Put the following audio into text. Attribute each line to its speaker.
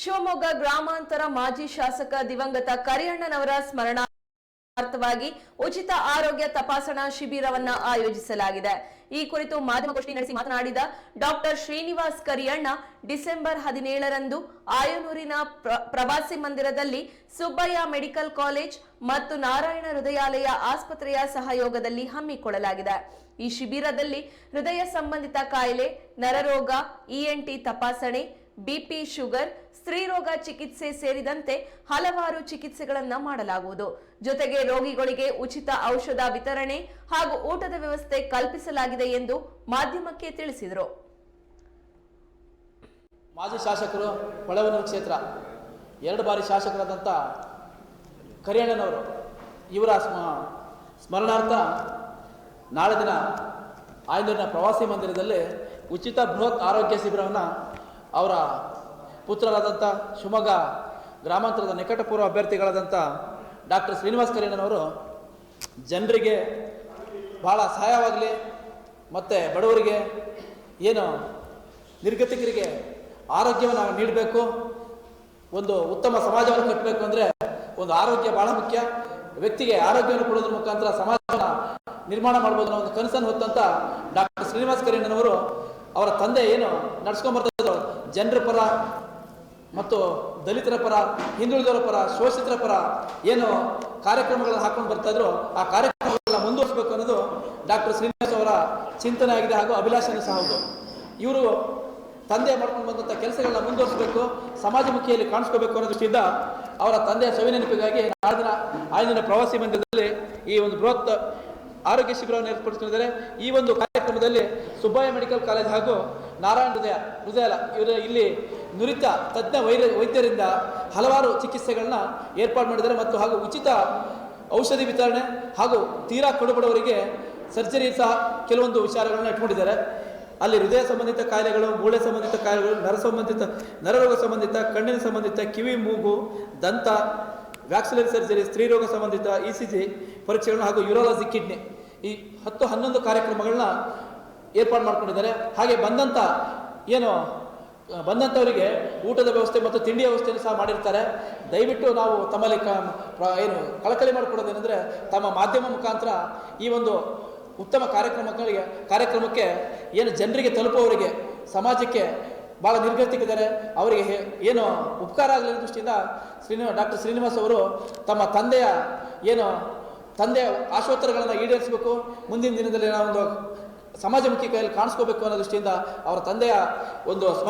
Speaker 1: ಶಿವಮೊಗ್ಗ ಗ್ರಾಮಾಂತರ ಮಾಜಿ ಶಾಸಕ ದಿವಂಗತ ಕರಿಯಣ್ಣನವರ ಸ್ಮರಣಾರ್ಥವಾಗಿ ಉಚಿತ ಆರೋಗ್ಯ ತಪಾಸಣಾ ಶಿಬಿರವನ್ನ ಆಯೋಜಿಸಲಾಗಿದೆ. ಈ ಕುರಿತು ಮಾಧ್ಯಮಗೋಷ್ಠಿ ನಡೆಸಿ ಮಾತನಾಡಿದ ಡಾಕ್ಟರ್ ಶ್ರೀನಿವಾಸ್ ಕರಿಯಣ್ಣ, ಡಿಸೆಂಬರ್ ಹದಿನೇಳರಂದು ಆಯನೂರಿನ ಪ್ರ- ಪ್ರವಾಸಿ ಮಂದಿರದಲ್ಲಿ ಸುಬ್ಬಯ್ಯ ಮೆಡಿಕಲ್ ಕಾಲೇಜ್ ಮತ್ತು ನಾರಾಯಣ ಹೃದಯಾಲಯ ಆಸ್ಪತ್ರೆಯ ಸಹಯೋಗದಲ್ಲಿ ಹಮ್ಮಿಕೊಳ್ಳಲಾಗಿದೆ. ಈ ಶಿಬಿರದಲ್ಲಿ ಹೃದಯ ಸಂಬಂಧಿತ ಕಾಯಿಲೆ, ನರರೋಗ ಇಎನ್ಟಿ ತಪಾಸಣೆ ಬಿಪಿ ಶುಗರ್, ಸ್ತ್ರೀರೋಗ ಚಿಕಿತ್ಸೆ ಸೇರಿದಂತೆ ಹಲವಾರು ಚಿಕಿತ್ಸೆಗಳನ್ನು ಮಾಡಲಾಗುವುದು. ಜೊತೆಗೆ ರೋಗಿಗಳಿಗೆ ಉಚಿತ ಔಷಧ ವಿತರಣೆ ಹಾಗೂ ಊಟದ ವ್ಯವಸ್ಥೆ ಕಲ್ಪಿಸಲಾಗಿದೆ ಎಂದು ಮಾಧ್ಯಮಕ್ಕೆ ತಿಳಿಸಿದರು.
Speaker 2: ಮಾಜಿ ಶಾಸಕರು ಕೊಳವನೂರು ಕ್ಷೇತ್ರ, ಎರಡು ಬಾರಿ ಶಾಸಕರಾದಂಥ ಕರಿಯಣ್ಣನವರು ಇವರ ಸ್ಮ, ಸ್ಮರಣಾರ್ಥ ನಾಳೆ ದಿನ ಆಯ್ದೂರಿನ ಪ್ರವಾಸಿ ಮಂದಿರದಲ್ಲಿ ಉಚಿತ ಬೃಹತ್ ಆರೋಗ್ಯ ಶಿಬಿರವನ್ನು ಅವರ ಪುತ್ರರಾದಂಥ ಶಿವಮೊಗ್ಗ ಗ್ರಾಮಾಂತರದ ನಿಕಟಪೂರ್ವ ಅಭ್ಯರ್ಥಿಗಳಾದಂಥ ಡಾಕ್ಟರ್ ಶ್ರೀನಿವಾಸ್ ಕರೀಣನವರು ಜನರಿಗೆ ಭಾಳ ಸಹಾಯವಾಗಲಿ ಮತ್ತು ಬಡವರಿಗೆ ಏನು ನಿರ್ಗತಿಕರಿಗೆ ಆರೋಗ್ಯವನ್ನು ನೀಡಬೇಕು. ಒಂದು ಉತ್ತಮ ಸಮಾಜವನ್ನು ಕಟ್ಟಬೇಕು ಅಂದರೆ ಒಂದು ಆರೋಗ್ಯ ಭಾಳ ಮುಖ್ಯ. ವ್ಯಕ್ತಿಗೆ ಆರೋಗ್ಯವನ್ನು ಕೊಡೋದ್ರ ಮುಖಾಂತರ ಸಮಾಜವನ್ನು ನಿರ್ಮಾಣ ಮಾಡ್ಬೋದು ಅನ್ನೋ ಒಂದು ಕನಸನ್ನು ಹೊತ್ತಂತ ಡಾಕ್ಟರ್ ಶ್ರೀನಿವಾಸ್ ಕರಿಯಣ್ಣನವರು ಅವರ ತಂದೆ ಏನು ನಡ್ಸ್ಕೊಂಡ್ಬರ್ತಾ ಜನರ ಪರ ಮತ್ತು ದಲಿತರ ಪರ, ಹಿಂದುಳಿದವರ ಪರ, ಶೋಷಿತರ ಪರ ಏನು ಕಾರ್ಯಕ್ರಮಗಳನ್ನು ಹಾಕೊಂಡು ಬರ್ತಾ ಇದ್ರು, ಆ ಕಾರ್ಯಕ್ರಮಗಳನ್ನ ಮುಂದುವರಿಸಬೇಕು ಅನ್ನೋದು ಡಾಕ್ಟರ್ ಶ್ರೀನಿವಾಸ್ ಅವರ ಚಿಂತನೆ ಆಗಿದೆ ಹಾಗೂ ಅಭಿಲಾಷೆನೂ ಸಹ ಹೌದು. ಇವರು ತಂದೆ ಮಾಡ್ಕೊಂಡು ಬಂದಂಥ ಕೆಲಸಗಳನ್ನ ಮುಂದುವರಿಸಬೇಕು ಸಮಾಜಮುಖಿಯಲ್ಲಿ ಕಾಣಿಸ್ಕೋಬೇಕು ಅನ್ನೋ ದೃಷ್ಟಿಯಿಂದ ಅವರ ತಂದೆಯ ಸವಿನೆನಪಿಗಾಗಿ ನಾಳಿನ ಆಯ್ದಿನ ಪ್ರವಾಸಿ ಮಂದಿರದಲ್ಲಿ ಈ ಒಂದು ಬೃಹತ್ ಆರೋಗ್ಯ ಶಿಬಿರವನ್ನು ಏರ್ಪಡಿಸಿದ್ದಾರೆ ಈ ಒಂದು ಕಾರ್ಯಕ್ರಮದಲ್ಲಿ ಸುಬ್ಬಯ್ಯ ಮೆಡಿಕಲ್ ಕಾಲೇಜ್ ಹಾಗೂ ನಾರಾಯಣ ಹೃದಯ ಹೃದಯ ಇವರ ಇಲ್ಲಿ ನುರಿತ ತಜ್ಞ ವೈದ್ಯ ವೈದ್ಯರಿಂದ ಹಲವಾರು ಚಿಕಿತ್ಸೆಗಳನ್ನ ಏರ್ಪಾಡು ಮಾಡಿದ್ದಾರೆ ಮತ್ತು ಹಾಗೂ ಉಚಿತ ಔಷಧಿ ವಿತರಣೆ ಹಾಗೂ ತೀರಾ ಕಡುಬಡವರಿಗೆ ಸರ್ಜರಿ ಸಹ ಕೆಲವೊಂದು ವಿಚಾರಗಳನ್ನ ಇಟ್ಕೊಂಡಿದ್ದಾರೆ. ಅಲ್ಲಿ ಹೃದಯ ಸಂಬಂಧಿತ ಕಾಯಿಲೆಗಳು, ಮೂಳೆ ಸಂಬಂಧಿತ ಕಾಯಿಲೆಗಳು, ನರ ಸಂಬಂಧಿತ ನರರೋಗ ಸಂಬಂಧಿತ, ಕಣ್ಣಿನ ಸಂಬಂಧಿತ, ಕಿವಿ, ಮೂಗು, ದಂತ ವ್ಯಾಕ್ಸಿಲರಿ ಸರ್ಜರಿ ಸ್ತ್ರೀರೋಗ ಸಂಬಂಧಿತ, ಇ ಸಿ ಜಿ ಪರೀಕ್ಷೆಗಳು ಹಾಗೂ ಯೂರಾಲಜಿ, ಕಿಡ್ನಿ. ಈ ಹತ್ತು ಹನ್ನೊಂದು ಕಾರ್ಯಕ್ರಮಗಳನ್ನ ಏರ್ಪಾಡು ಮಾಡ್ಕೊಂಡಿದ್ದಾರೆ. ಹಾಗೆ ಬಂದಂಥ ಏನು ಬಂದಂಥವರಿಗೆ ಊಟದ ವ್ಯವಸ್ಥೆ ಮತ್ತು ತಿಂಡಿ ವ್ಯವಸ್ಥೆಯನ್ನು ಸಹ ಮಾಡಿರ್ತಾರೆ. ದಯವಿಟ್ಟು ನಾವು ತಮ್ಮಲ್ಲಿ ಕ ಏನು ಕಳಕಳಿ ಮಾಡಿಕೊಡೋದೇನೆಂದರೆ ತಮ್ಮ ಮಾಧ್ಯಮ ಮುಖಾಂತರ ಈ ಒಂದು ಉತ್ತಮ ಕಾರ್ಯಕ್ರಮಗಳಿಗೆ, ಕಾರ್ಯಕ್ರಮಕ್ಕೆ ಏನು ಜನರಿಗೆ ತಲುಪುವವರಿಗೆ, ಸಮಾಜಕ್ಕೆ ಭಾಳ ನಿರ್ಗತಿಕಿದ್ದಾರೆ. ಅವರಿಗೆ ಏನು ಉಪಕಾರ ಆಗಲಿ ದೃಷ್ಟಿಯಿಂದ ಶ್ರೀನಿವಾ ಡಾಕ್ಟರ್ ಶ್ರೀನಿವಾಸ್ ಅವರು ತಮ್ಮ ತಂದೆಯ ಏನು ತಂದೆಯ ಆಶೋತ್ತರಗಳನ್ನು ಈಡೇರಿಸಬೇಕು. ಮುಂದಿನ ದಿನದಲ್ಲಿ ನಾವೊಂದು ಸಮಾಜಮುಖಿ ಕೈಯಲ್ಲಿ ಕಾಣಿಸ್ಕೋಬೇಕು ಅನ್ನೋ ದೃಷ್ಟಿಯಿಂದ ಅವರ ತಂದೆಯ ಒಂದು ಸ್ಮರಣ